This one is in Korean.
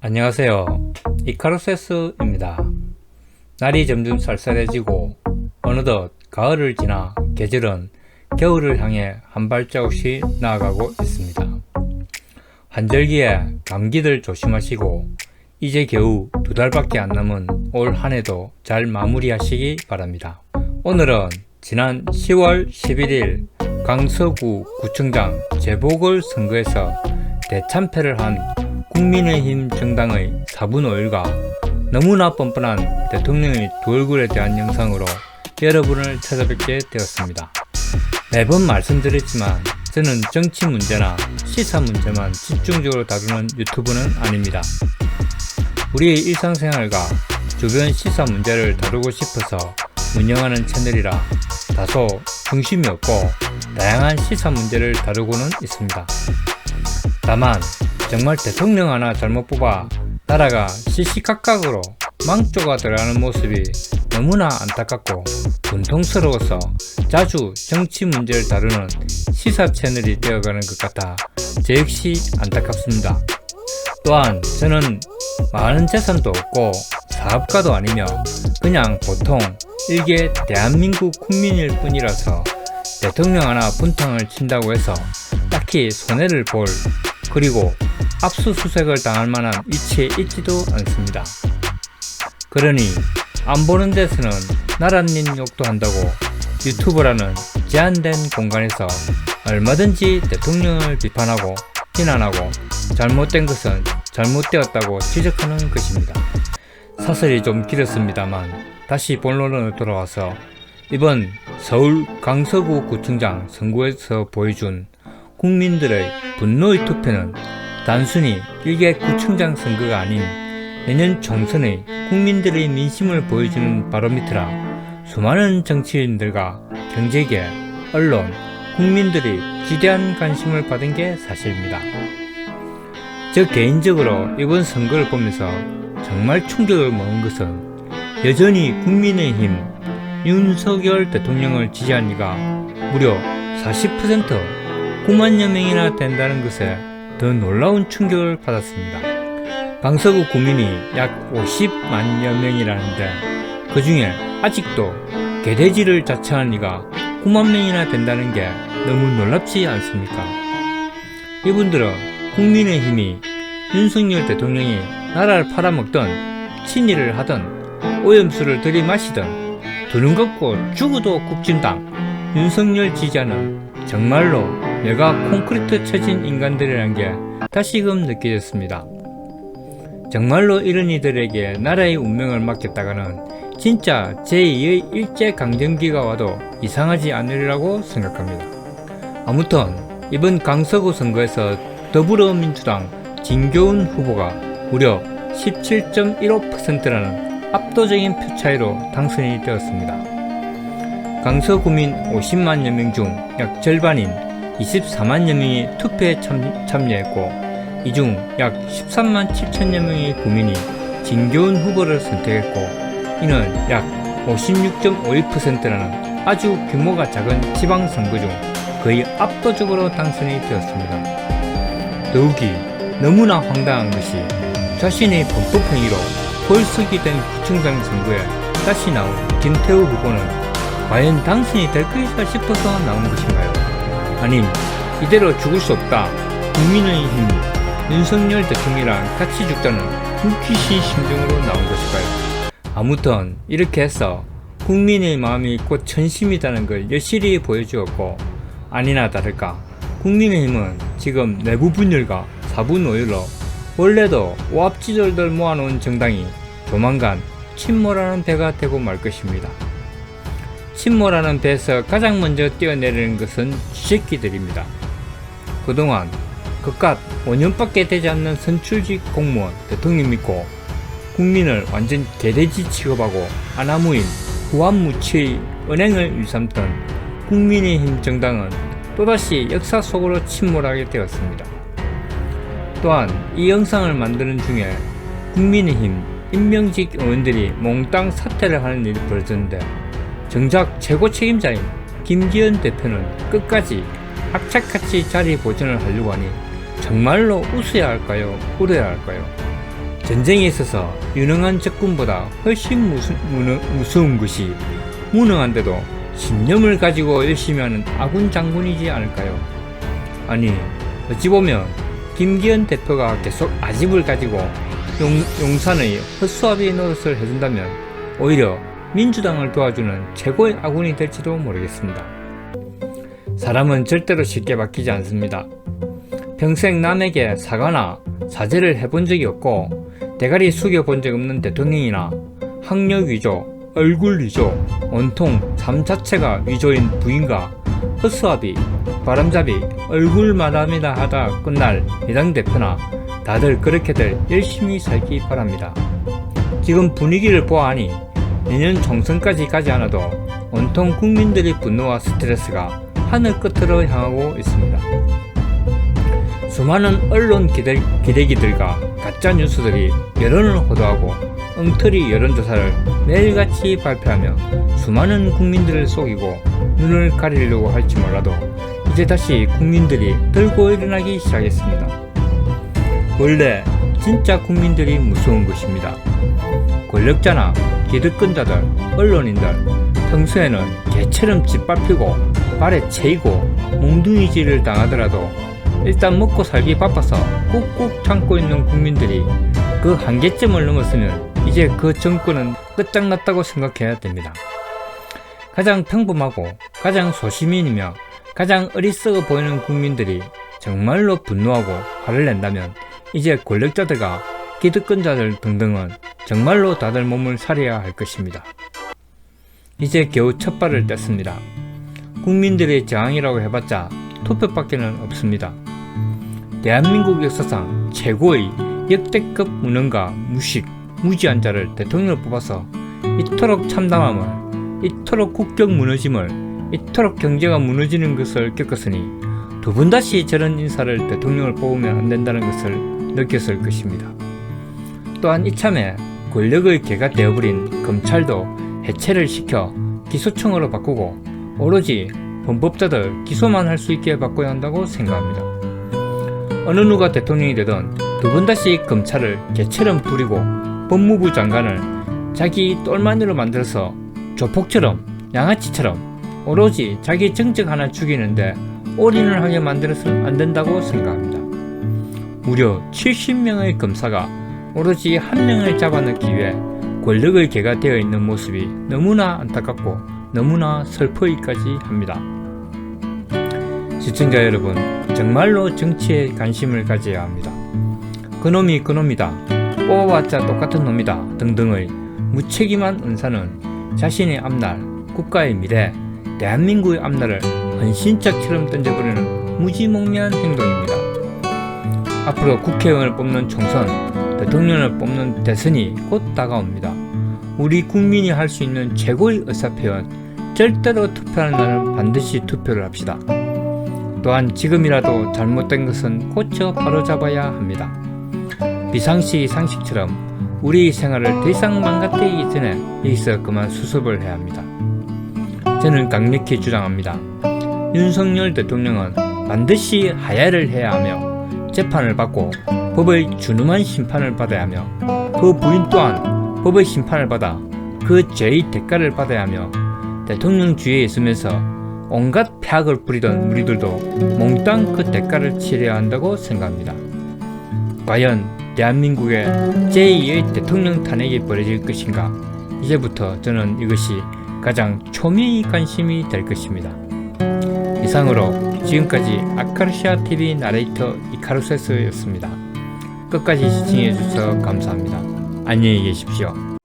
안녕하세요. 이카루세스입니다. 날이 점점 쌀쌀해지고 어느덧 가을을 지나 계절은 겨울을 향해 한 발자국씩 나아가고 있습니다. 환절기에 감기들 조심하시고 이제 겨우 두 달밖에 안 남은 올 한 해도 잘 마무리하시기 바랍니다. 오늘은 지난 10월 11일 강서구 구청장 재보궐선거에서 대참패를 한 국민의힘 정당의 4분 5일과 너무나 뻔뻔한 대통령의 두 얼굴에 대한 영상으로 여러분을 찾아뵙게 되었습니다. 매번 말씀드렸지만 저는 정치 문제나 시사 문제만 집중적으로 다루는 유튜브는 아닙니다. 우리의 일상생활과 주변 시사 문제를 다루고 싶어서 운영하는 채널이라 다소 중심이 없고 다양한 시사 문제를 다루고는 있습니다. 다만 정말 대통령 하나 잘못 뽑아 나라가 시시각각으로 망조가 들어가는 모습이 너무나 안타깝고 분통스러워서 자주 정치 문제를 다루는 시사 채널이 되어가는 것 같아 저 역시 안타깝습니다. 또한 저는 많은 재산도 없고 사업가도 아니며 그냥 보통 일개 대한민국 국민일 뿐이라서 대통령 하나 분탕을 친다고 해서 딱히 손해를 볼 그리고 압수수색을 당할 만한 위치에 있지도 않습니다. 그러니 안 보는 데서는 나랏님 욕도 한다고 유튜브라는 제한된 공간에서 얼마든지 대통령을 비판하고 비난하고 잘못된 것은 잘못되었다고 지적하는 것입니다. 사설이 좀 길었습니다만 다시 본론으로 돌아와서 이번 서울 강서구 구청장 선거에서 보여준 국민들의 분노의 투표는 단순히 일개 구청장 선거가 아닌 내년 총선의 국민들의 민심을 보여주는 바로미터라 수많은 정치인들과 경제계, 언론, 국민들이 지대한 관심을 받은 게 사실입니다. 저 개인적으로 이번 선거를 보면서 정말 충격을 먹은 것은 여전히 국민의힘 윤석열 대통령을 지지한 이가 무려 40% 9만여 명이나 된다는 것에 더 놀라운 충격을 받았습니다. 강서구 구민이 약 50만여 명이라는데 그 중에 아직도 개돼지를 자처한 이가 9만 명이나 된다는 게 너무 놀랍지 않습니까? 이분들은 국민의힘이 윤석열 대통령이 나라를 팔아먹던 친일을 하던 오염수를 들이마시던 두눈 감고 죽어도 국진당 윤석열 지지자는 정말로 내가 콘크리트 쳐진 인간들이란 게 다시금 느껴졌습니다. 정말로 이런 이들에게 나라의 운명을 맡겼다가는 진짜 제2의 일제강점기가 와도 이상하지 않으리라고 생각합니다. 아무튼 이번 강서구 선거에서 더불어민주당 진교훈 후보가 무려 17.15%라는 압도적인 표 차이로 당선이 되었습니다. 강서구민 50만여 명 중 약 절반인 24만여 명이 투표에 참, 참여했고 이 중 약 13만 7천여 명의 구민이 진교훈 후보를 선택했고 이는 약 56.51%라는 아주 규모가 작은 지방선거 중 거의 압도적으로 당선이 되었습니다. 더욱이 너무나 황당한 것이 자신의 범법행위로 벌석이 된 구청장 선거에 다시 나온 김태우 후보는 과연 당선이 될 것이다 싶어서 나온 것인가요? 아님 이대로 죽을 수 없다. 국민의힘 윤석열 대통령이랑 같이 죽다는 불키시 심정으로 나온 것일까요? 아무튼 이렇게 해서 국민의 마음이 곧 천심이다는 걸 여실히 보여주었고 아니나 다를까 국민의힘은 지금 내부 분열과 사분 오열로 원래도 오합지졸들 모아놓은 정당이 조만간 침몰하는 배가 되고 말 것입니다. 침몰하는 배에서 가장 먼저 뛰어내리는 것은 쥐새끼들입니다. 그동안 그깟 5년밖에 되지 않는 선출직 공무원 대통령 믿고 국민을 완전 개돼지 취급하고 아나무인 후한무치의 은행을 일삼던 국민의힘 정당은 또다시 역사 속으로 침몰하게 되었습니다. 또한 이 영상을 만드는 중에 국민의힘 임명직 의원들이 몽땅 사퇴를 하는 일이 벌어졌는데 정작 최고 책임자인 김기현 대표는 끝까지 악착같이 자리 보존을 하려고 하니 정말로 웃어야 할까요? 울어야 할까요? 전쟁에 있어서 유능한 적군보다 훨씬 무수, 무능, 무서운 것이 무능한데도 신념을 가지고 열심히 하는 아군 장군이지 않을까요? 아니 어찌 보면 김기현 대표가 계속 아집을 가지고 용, 용산의 헛수아비 노릇을 해준다면 오히려 민주당을 도와주는 최고의 아군이 될지도 모르겠습니다. 사람은 절대로 쉽게 바뀌지 않습니다. 평생 남에게 사과나 사죄를 해본 적이 없고 대가리 숙여 본 적 없는 대통령이나 학력 위조, 얼굴 위조, 온통 삶 자체가 위조인 부인과 헛수아비, 바람잡이, 얼굴 말합니다 하다 끝날 여당 대표나 다들 그렇게들 열심히 살기 바랍니다. 지금 분위기를 보아하니 내년 총선까지 가지 않아도 온통 국민들의 분노와 스트레스가 하늘 끝으로 향하고 있습니다. 수많은 언론 기대, 기대기들과 가짜 뉴스들이 여론을 호도하고 엉터리 여론조사를 매일같이 발표하며 수많은 국민들을 속이고 눈을 가리려고 할지 몰라도 이제 다시 국민들이 들고 일어나기 시작했습니다. 원래 진짜 국민들이 무서운 것입니다. 권력자나 기득권자들, 언론인들 평소에는 개처럼 짓밟히고 발에 채이고 몽둥이질을 당하더라도 일단 먹고 살기 바빠서 꾹꾹 참고 있는 국민들이 그 한계점을 넘었으면 이제 그 정권은 끝장났다고 생각해야 됩니다. 가장 평범하고 가장 소시민이며 가장 어리석어 보이는 국민들이 정말로 분노하고 화를 낸다면 이제 권력자들과 기득권자들 등등은 정말로 다들 몸을 사려야 할 것입니다. 이제 겨우 첫 발을 뗐습니다. 국민들의 저항이라고 해봤자 투표밖에는 없습니다. 대한민국 역사상 최고의 역대급 무능과 무식, 무지한 자를 대통령을 뽑아서 이토록 참담함을, 이토록 국격 무너짐을, 이토록 경제가 무너지는 것을 겪었으니 두 번 다시 저런 인사를 대통령을 뽑으면 안 된다는 것을 느꼈을 것입니다. 또한 이참에 권력의 개가 되어버린 검찰도 해체를 시켜 기소청으로 바꾸고 오로지 범법자들 기소만 할 수 있게 바꿔야 한다고 생각합니다. 어느 누가 대통령이 되든 두번 다시 검찰을 개처럼 부리고 법무부 장관을 자기 똘마니로 만들어서 조폭처럼 양아치처럼 오로지 자기 정적 하나 죽이는데 올인을 하게 만들어서는 안 된다고 생각합니다. 무려 70명의 검사가 오로지 한 명을 잡아넣기 위해 권력의 개가 되어 있는 모습이 너무나 안타깝고 너무나 슬퍼이까지 합니다. 시청자 여러분, 정말로 정치에 관심을 가져야 합니다. 그놈이 그놈이다, 뽑아봤자 똑같은 놈이다 등등의 무책임한 은사는 자신의 앞날, 국가의 미래, 대한민국의 앞날을 헌신짝처럼 던져버리는 무지몽매한 행동입니다. 앞으로 국회의원을 뽑는 총선, 대통령을 뽑는 대선이 곧 다가옵니다. 우리 국민이 할 수 있는 최고의 의사표현, 절대로 투표하는 날은 반드시 투표를 합시다. 또한 지금이라도 잘못된 것은 고쳐 바로잡아야 합니다. 비상시 상식처럼 우리 생활을 더 이상 망가뜨리기 전에 여기서 그만 수습을 해야 합니다. 저는 강력히 주장합니다. 윤석열 대통령은 반드시 하야를 해야 하며 재판을 받고 법의 준엄한 심판을 받아야 하며 그 부인 또한 법의 심판을 받아 그 죄의 대가를 받아야 하며 대통령 주위에 있으면서 온갖 폐악을 부리던 우리들도 몽땅 그 대가를 치러야 한다고 생각합니다. 과연 대한민국의 제2의 대통령 탄핵이 벌어질 것인가? 이제부터 저는 이것이 가장 초미의 관심이 될 것입니다. 이상으로 지금까지 아카르시아 TV 나레이터 이카루세스였습니다. 끝까지 시청해 주셔서 감사합니다. 안녕히 계십시오.